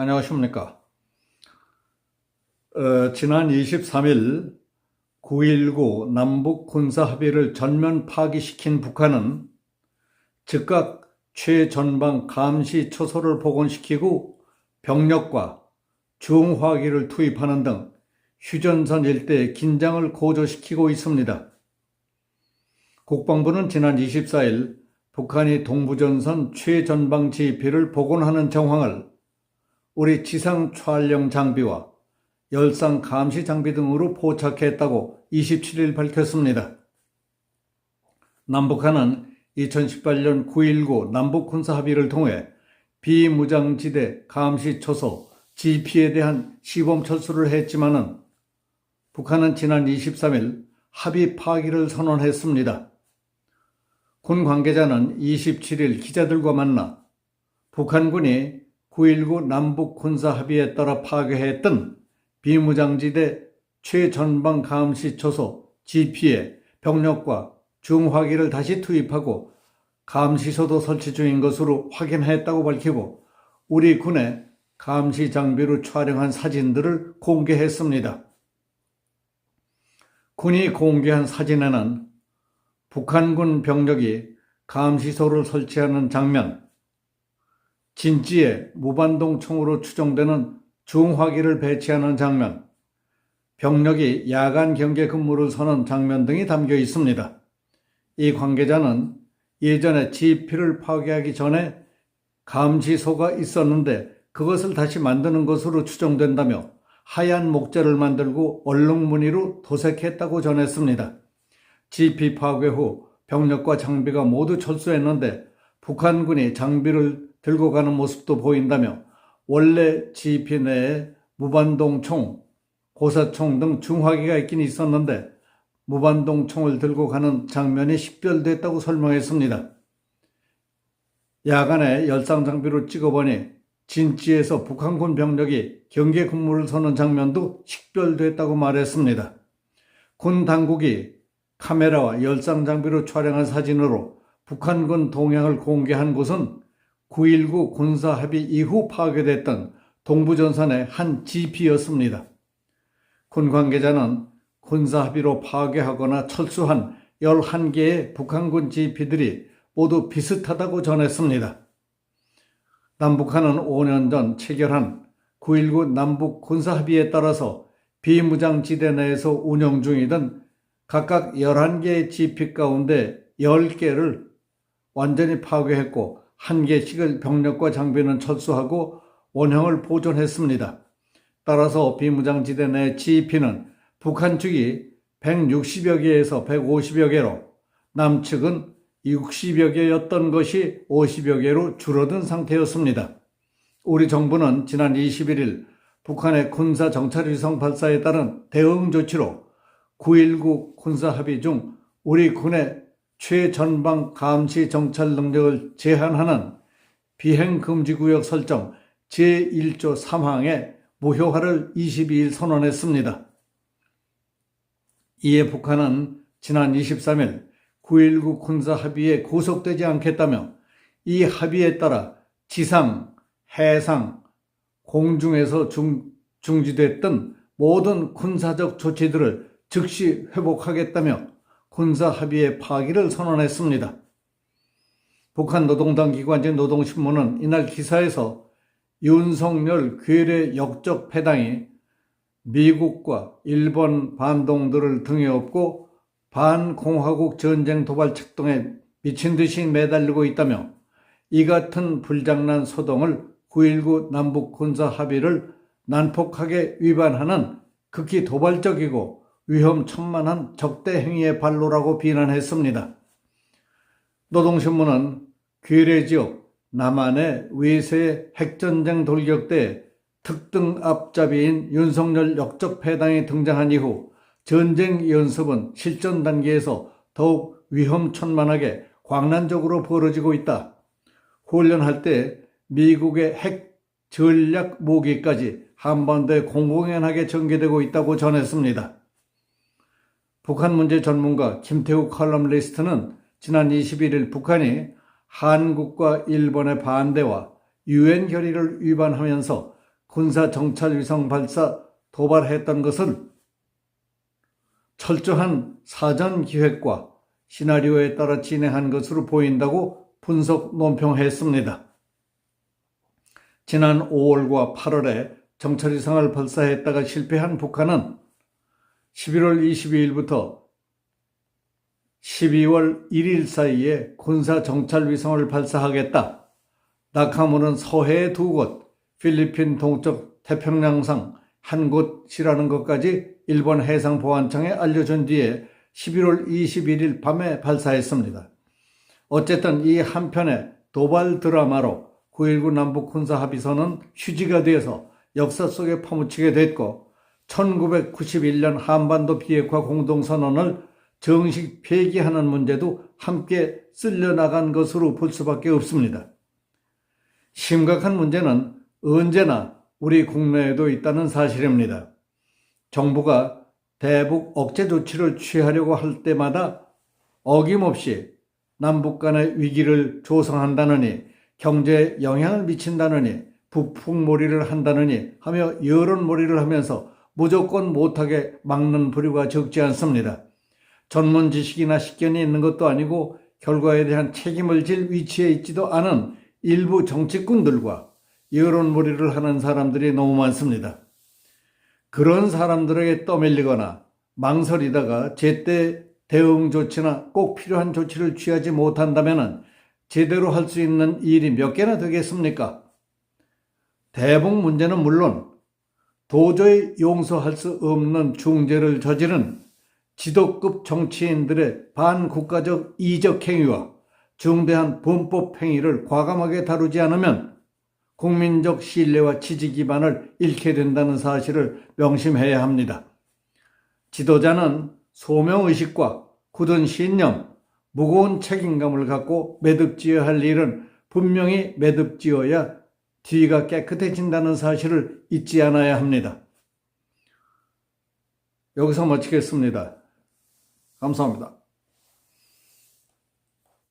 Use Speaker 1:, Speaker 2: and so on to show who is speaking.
Speaker 1: 안녕하십니까. 어, 지난 23일 9.19 남북 군사 합의를 전면 파기시킨 북한은 즉각 최전방 감시 초소를 복원시키고 병력과 중화기를 투입하는 등 휴전선 일대의 긴장을 고조시키고 있습니다. 국방부는 지난 24일 북한이 동부전선 최전방 지휘를 복원하는 정황을 우리 지상 촬영 장비와 열상 감시 장비 등으로 포착했다고 27일 밝혔습니다. 남북한은 2018년 9.19 남북 군사 합의를 통해 비무장지대 감시 초소 GP에 대한 시범 철수를 했지만은 북한은 지난 23일 합의 파기를 선언했습니다. 군 관계자는 27일 기자들과 만나 북한군이 9.19 남북 군사 합의에 따라 파괴했던 비무장지대 최전방 감시 초소 GP에 병력과 중화기를 다시 투입하고 감시소도 설치 중인 것으로 확인했다고 밝히고 우리 군의 감시 장비로 촬영한 사진들을 공개했습니다. 군이 공개한 사진에는 북한군 병력이 감시소를 설치하는 장면, 진지에 무반동 총으로 추정되는 중화기를 배치하는 장면, 병력이 야간 경계 근무를 서는 장면 등이 담겨 있습니다. 이 관계자는 예전에 GP를 파괴하기 전에 감시소가 있었는데 그것을 다시 만드는 것으로 추정된다며 하얀 목재를 만들고 얼룩무늬로 도색했다고 전했습니다. GP 파괴 후 병력과 장비가 모두 철수했는데 북한군이 장비를 들고 가는 모습도 보인다며 원래 GP 내에 무반동 총, 고사총 등 중화기가 있긴 있었는데 무반동 총을 들고 가는 장면이 식별됐다고 설명했습니다. 야간에 열상 장비로 찍어보니 진지에서 북한군 병력이 경계 근무를 서는 장면도 식별됐다고 말했습니다. 군 당국이 카메라와 열상 장비로 촬영한 사진으로 북한군 동향을 공개한 곳은 9.19 군사 합의 이후 파괴됐던 동부전선의 한 GP였습니다. 군 관계자는 군사 합의로 파괴하거나 철수한 11개의 북한군 GP들이 모두 비슷하다고 전했습니다. 남북한은 5년 전 체결한 9.19 남북 군사 합의에 따라서 비무장지대 내에서 운영 중이던 각각 11개의 GP 가운데 10개를 완전히 파괴했고 한 개씩을 병력과 장비는 철수하고 원형을 보존했습니다. 따라서 비무장지대 내 GP는 북한 측이 160여 개에서 150여 개로 남측은 60여 개였던 것이 50여 개로 줄어든 상태였습니다. 우리 정부는 지난 21일 북한의 군사 정찰위성 발사에 따른 대응 조치로 9.19 군사 합의 중 우리 군의 최전방 감시 정찰 능력을 제한하는 비행금지구역 설정 제1조 3항의 무효화를 22일 선언했습니다. 이에 북한은 지난 23일 9.19 군사 합의에 구속되지 않겠다며 이 합의에 따라 지상, 해상, 공중에서 중, 중지됐던 모든 군사적 조치들을 즉시 회복하겠다며 군사 합의의 파기를 선언했습니다. 북한 노동당 기관지 노동신문은 이날 기사에서 윤석열 괴뢰 역적 패당이 미국과 일본 반동들을 등에 업고 반공화국 전쟁 도발 책동에 미친 듯이 매달리고 있다며 이 같은 불장난 소동을 9.19 남북 군사 합의를 난폭하게 위반하는 극히 도발적이고 위험천만한 적대 행위의 발로라고 비난했습니다. 노동신문은 괴뢰 지역 남한의 외세 핵전쟁 돌격 때 특등 앞잡이인 윤석열 역적 패당이 등장한 이후 전쟁 연습은 실전 단계에서 더욱 위험천만하게 광란적으로 벌어지고 있다. 훈련할 때 미국의 핵 전략 무기까지 한반도에 공공연하게 전개되고 있다고 전했습니다. 북한 문제 전문가 김태우 칼럼리스트는 지난 21일 북한이 한국과 일본의 반대와 유엔 결의를 위반하면서 군사 정찰 위성 발사 도발했던 것은 철저한 사전 기획과 시나리오에 따라 진행한 것으로 보인다고 분석 논평했습니다. 지난 5월과 8월에 정찰 위성을 발사했다가 실패한 북한은 11월 22일부터 12월 1일 사이에 군사 정찰 위성을 발사하겠다. 낙하물은 서해에 두 곳, 필리핀 동쪽 태평양상 한 곳이라는 것까지 일본 해상보안청에 알려준 뒤에 11월 21일 밤에 발사했습니다. 어쨌든 이 한편의 도발 드라마로 9.19 남북 군사 합의서는 휴지가 되어서 역사 속에 파묻히게 됐고 1991년 한반도 비핵화 공동선언을 정식 폐기하는 문제도 함께 쓸려나간 것으로 볼 수밖에 없습니다. 심각한 문제는 언제나 우리 국내에도 있다는 사실입니다. 정부가 대북 억제 조치를 취하려고 할 때마다 어김없이 남북 간의 위기를 조성한다느니 경제에 영향을 미친다느니 부풍몰이를 한다느니 하며 여론몰이를 하면서 무조건 못하게 막는 부류가 적지 않습니다. 전문 지식이나 식견이 있는 것도 아니고 결과에 대한 책임을 질 위치에 있지도 않은 일부 정치꾼들과 여론몰이를 하는 사람들이 너무 많습니다. 그런 사람들에게 떠밀리거나 망설이다가 제때 대응 조치나 꼭 필요한 조치를 취하지 못한다면 제대로 할 수 있는 일이 몇 개나 되겠습니까? 대북 문제는 물론 도저히 용서할 수 없는 중재를 저지른 지도급 정치인들의 반국가적 이적 행위와 중대한 범법 행위를 과감하게 다루지 않으면 국민적 신뢰와 지지 기반을 잃게 된다는 사실을 명심해야 합니다. 지도자는 소명의식과 굳은 신념, 무거운 책임감을 갖고 매듭지어야 할 일은 분명히 매듭지어야 뒤가 깨끗해진다는 사실을 잊지 않아야 합니다. 여기서 마치겠습니다. 감사합니다.